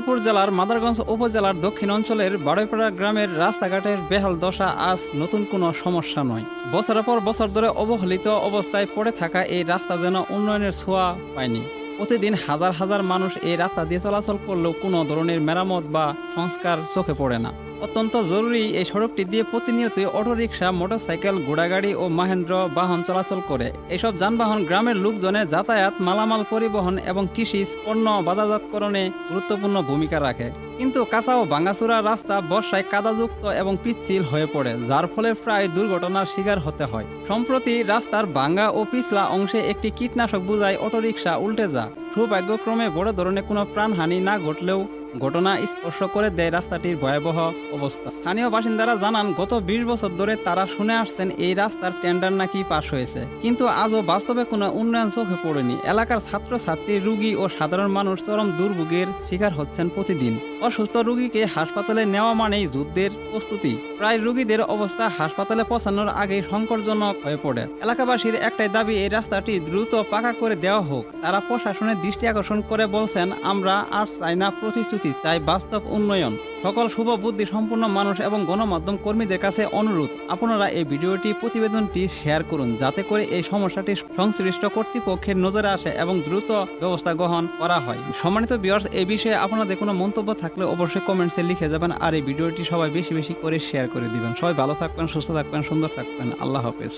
মাদারগঞ্জ উপজেলার দক্ষিণ অঞ্চলের বাড়ৈপাড়া গ্রামের রাস্তাঘাটের বেহাল দশা আজ নতুন কোনো সমস্যা নয়। বছরের পর বছর ধরে অবহেলিত অবস্থায় পড়ে থাকা এই রাস্তা যেন উন্নয়নের ছোঁয়া পায়নি। প্রতিদিন হাজার হাজার মানুষ এই রাস্তা দিয়ে চলাচল করলেও কোনো ধরনের মেরামত বা সংস্কার চোখে পড়ে না। অত্যন্ত জরুরি এই সড়কটি দিয়ে প্রতিনিয়তই অটোরিকশা, মোটরসাইকেল, ঘোড়াগাড়ি ও মাহেন্দ্র বাহন চলাচল করে। এসব যানবাহন গ্রামের লোকজনের যাতায়াত, মালামাল পরিবহন এবং কৃষি পণ্য বাজারজাতকরণে গুরুত্বপূর্ণ ভূমিকা রাখে। কিন্তু কাঁচা ও ভাঙাচুরা রাস্তা বর্ষায় কাদাযুক্ত এবং পিচ্ছিল হয়ে পড়ে, যার ফলে প্রায় দুর্ঘটনার শিকার হতে হয়। সম্প্রতি রাস্তার ভাঙ্গা ও পিছলা অংশে একটি কীটনাশক বোঝায় অটোরিকশা উল্টে যা Ciao. সৌভাগ্যক্রমে বড় ধরনের কোনো প্রাণহানি না ঘটলেও ঘটনা স্পর্শ করে দেয় রাস্তাটির ভয়াবহ অবস্থা। স্থানীয় বাসিন্দারা জানান, গত বিশ বছর ধরে তারা শুনে আসছেন এই রাস্তার টেন্ডার নাকি পাশ হয়েছে। কিন্তু আজও বাস্তবে কোনো উন্নয়ন চোখে পড়েনি। এলাকার ছাত্র ছাত্রী রুগী ও সাধারণ মানুষ চরম দুর্ভোগের শিকার হচ্ছেন প্রতিদিন। অসুস্থ রুগীকে হাসপাতালে নেওয়া মানেই যুদ্ধের প্রস্তুতি। প্রায় রুগীদের অবস্থা হাসপাতালে পৌঁছানোর আগেই সংকটজনক হয়ে পড়ে। এলাকাবাসীর একটাই দাবি, এই রাস্তাটি দ্রুত পাকা করে দেওয়া হোক। তারা প্রশাসনের দৃষ্টি আকর্ষণ করে বলছেন, আমরা আর চাই না প্রতিশ্রুতি, চাই বাস্তব উন্নয়ন। সকল শুভ বুদ্ধি সম্পূর্ণ মানুষ এবং গণমাধ্যম কর্মীদের কাছে অনুরোধ, আপনারা এই ভিডিওটি, প্রতিবেদনটি শেয়ার করুন, যাতে করে এই সমস্যাটি সংশ্লিষ্ট কর্তৃপক্ষের নজরে আসে এবং দ্রুত ব্যবস্থা গ্রহণ করা হয়। সম্মানিত বিয়ার্স এই বিষয়ে আপনাদের কোনো মন্তব্য থাকলে অবশ্যই কমেন্টসে লিখে যাবেন, আর এই ভিডিওটি সবাই বেশি বেশি করে শেয়ার করে দিবেন। সবাই ভালো থাকবেন, সুস্থ থাকবেন, সুন্দর থাকবেন। আল্লাহ হাফেজ।